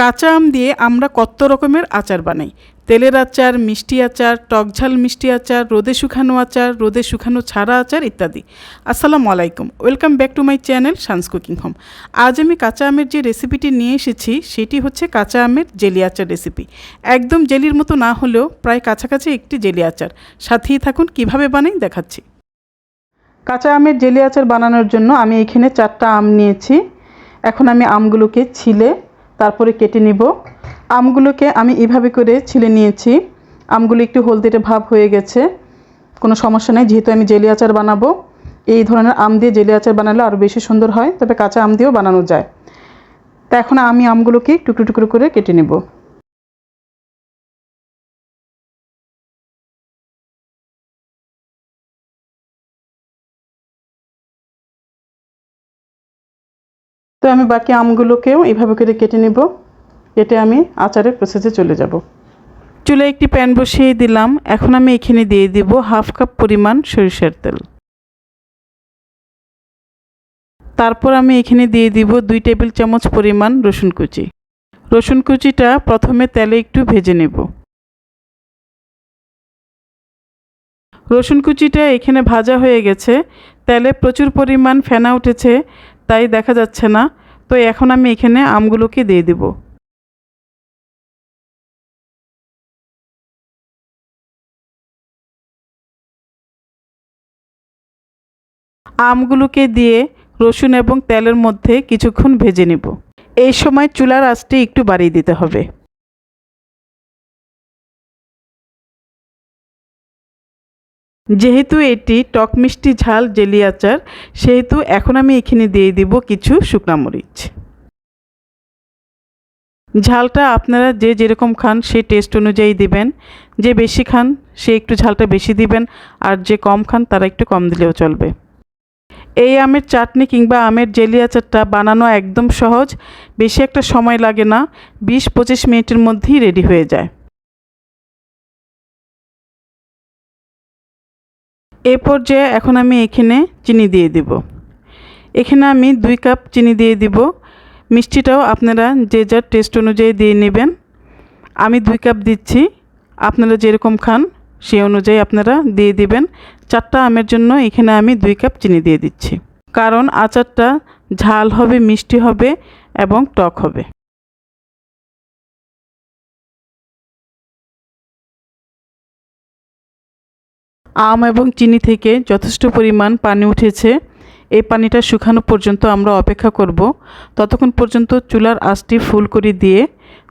কাঁচা আম দিয়ে আমরা কত রকমের আচার বানাই। তেলের আচার, মিষ্টি আচার টকঝাল মিষ্টি আচার, রোদে শুকানো আচার, রোদে শুকানো ছাড়া আচার ইত্যাদি। আসসালামু আলাইকুম। Welcome back to my channel Shan's cooking home. আজ আমি কাঁচা আমের যে রেসিপিটি নিয়ে এসেছি, সেটি হচ্ছে কাঁচা আমের জেলি আচার রেসিপি। একদম জেলির মতো না হলেও প্রায় কাছাকাছি একটি জেলি আচার। সাথেই থাকুন, কীভাবে বানাই দেখাচ্ছি। কাঁচা আমের জেলি আচার বানানোর জন্য আমি এখানে চারটা আম নিয়েছি। এখন আমি আমগুলোকে ছিলে তারপরে কেটে নিব। আমগুলোকে আমি এভাবে করে ছিলে নিয়েছি। আমগুলো একটু হলদেটে ভাব হয়ে গেছে। কোনো সমস্যা নেই, যেহেতু আমি জেলি আচার বানাবো। এই ধরনের আম দিয়ে জেলি আচার বানালে আরও বেশি সুন্দর হয়, তবে কাঁচা আম দিয়েও বানানো যায়। তা এখন আমি আমগুলোকে টুকরো টুকরো করে কেটে নেব। তো আমি বাকি আমগুলোকেও এইভাবে করে কেটে নেব। কেটে আমি আচারের প্রসেসে চলে যাব। চুলে একটি প্যান বসিয়ে দিলাম। এখন আমি এখানে দিয়ে দিব হাফ কাপ পরিমাণ সরিষার তেল। তারপর আমি এখানে দিয়ে দিব দুই টেবিল চামচ পরিমাণ রসুন কুচি। রসুন কুচিটা প্রথমে তেলে একটু ভেজে নেব। রসুন কুচিটা এখানে ভাজা হয়ে গেছে। তেলে প্রচুর পরিমাণ ফেনা উঠেছে। তাই দেখা যাচ্ছে না। তো এখন আমি এখানে আমগুলোকে দিয়ে দেব। আমগুলোকে দিয়ে রসুন এবং তেলের মধ্যে কিছুক্ষণ ভেজে নেব। এই সময় চুলার আঁচটি একটু বাড়িয়ে দিতে হবে। যেহেতু এটি টক মিষ্টি ঝাল জেলি আচার, সেহেতু এখন আমি এখানে দিয়ে দিব কিছু শুকনা মরিচ। ঝালটা আপনারা যে যেরকম খান সেই টেস্ট অনুযায়ী দিবেন। যে বেশি খান সে একটু ঝালটা বেশি দিবেন, আর যে কম খান তারা একটু কম দিলেও চলবে। এই আমের চাটনি কিংবা আমের জেলি আচারটা বানানো একদম সহজ, বেশি একটা সময় লাগে না, বিশ পঁচিশ মিনিটের মধ্যেই রেডি হয়ে যায়। এ পর্যায়ে এখন আমি এখানে চিনি দিয়ে দিব। এখানে আমি দুই কাপ চিনি দিয়ে দিব। মিষ্টিটাও আপনারা যে যার টেস্ট অনুযায়ী দিয়ে নেবেন। আমি দুই কাপ দিচ্ছি। আপনারা যেরকম খান, সেই অনুযায়ী আপনারা দিয়ে দিবেন। চারটা আমের জন্য এখানে আমি দুই কাপ চিনি দিয়ে দিচ্ছি। কারণ আচারটা ঝাল হবে, মিষ্টি হবে এবং টক হবে। আম এবং চিনি থেকে যথেষ্ট পরিমাণ পানি উঠেছে। এই পানিটা শুকানো পর্যন্ত আমরা অপেক্ষা করব। ততক্ষণ পর্যন্ত চুলার আঁচটি ফুল করে দিয়ে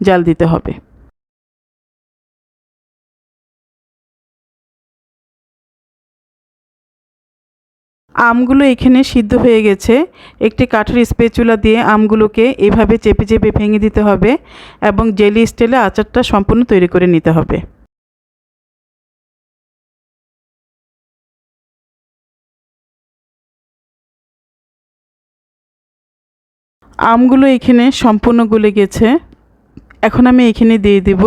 জাল দিতে হবে। আমগুলো এখানে সিদ্ধ হয়ে গেছে। একটি কাঠের স্পেচুলা দিয়ে আমগুলোকে এভাবে চেপে চেপে ভেঙে দিতে হবে এবং জেলি স্টাইলে আচারটা সম্পূর্ণ তৈরি করে নিতে হবে। আমগুলো এখানে সম্পূর্ণ গলে গেছে। এখন আমি এখানে দিয়ে দিব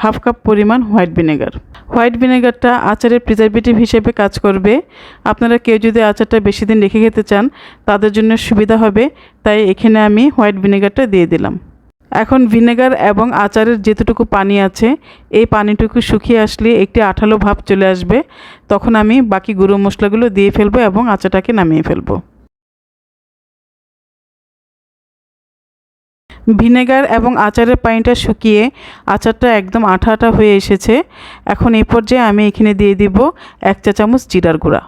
হাফ কাপ পরিমাণ হোয়াইট ভিনেগার। হোয়াইট ভিনেগারটা আচারের প্রিজারভেটিভ হিসেবে কাজ করবে। আপনারা কেউ যদি আচারটা বেশি দিন রেখে খেতে চান, তাদের জন্য সুবিধা হবে। তাই এখানে আমি হোয়াইট ভিনেগারটা দিয়ে দিলাম। এখন ভিনেগার এবং আচারের যেতটুকু পানি আছে, এই পানিটুকু শুকিয়ে আসলে একটি আঠালো ভাব চলে আসবে। তখন আমি বাকি গুঁড়ো মশলাগুলো দিয়ে ফেলব এবং আচারটাকে নামিয়ে ফেলব। ভিনেগার এবং আচারের পানিটা শুকিয়ে আচারটা একদম আঠা আঠা হয়ে এসেছে। এখন এই পর্যায়ে আমি এখানে দিয়ে দিব এক চা চামচ জিরার গুঁড়া।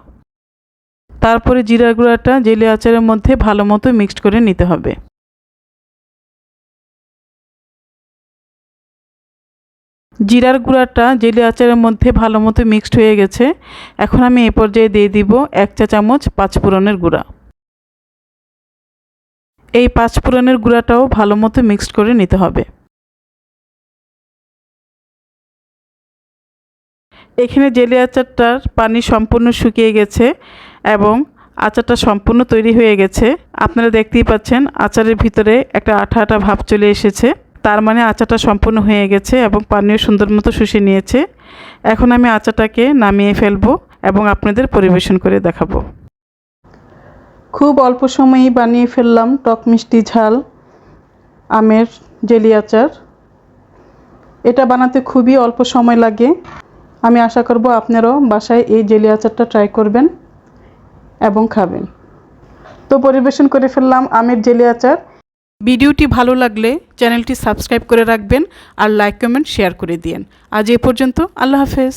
তারপরে জিরার গুঁড়াটা জেলে আচারের মধ্যে ভালো মতো মিক্সড করে নিতে হবে। জিরার গুঁড়াটা জেলে আচারের মধ্যে ভালো মতো মিক্সড হয়ে গেছে। এখন আমি এই পর্যায়ে দিয়ে দিব এক চা চামচ পাঁচফোড়নের গুঁড়া। এই পাঁচ পাঁচফোড়নের গুঁড়াটাও ভালো মতো মিক্সড করে নিতে হবে। এখানে জেলি আচারটার পানি সম্পূর্ণ শুকিয়ে গেছে এবং আচারটা সম্পূর্ণ তৈরি হয়ে গেছে। আপনারা দেখতেই পাচ্ছেন আচারের ভিতরে একটা আঠা আঠা ভাব চলে এসেছে। তার মানে আচারটা সম্পূর্ণ হয়ে গেছে এবং পানিও সুন্দর মতো শুষে নিয়েছে। এখন আমি আচারটাকে নামিয়ে ফেলব এবং আপনাদের পরিবেশন করে দেখাবো। খুব অল্প সময়েই বানিয়ে ফেললাম টক মিষ্টি ঝাল, আমের জেলি আচার। এটা বানাতে খুবই অল্প সময় লাগে। আমি আশা করব আপনারাও বাসায় এই জেলি আচারটা ট্রাই করবেন এবং খাবেন। তো পরিবেশন করে ফেললাম আমের জেলি আচার। ভিডিওটি ভালো লাগলে চ্যানেলটি সাবস্ক্রাইব করে রাখবেন আর লাইক কমেন্ট শেয়ার করে দিন আজ এ পর্যন্ত আল্লাহ হাফেজ।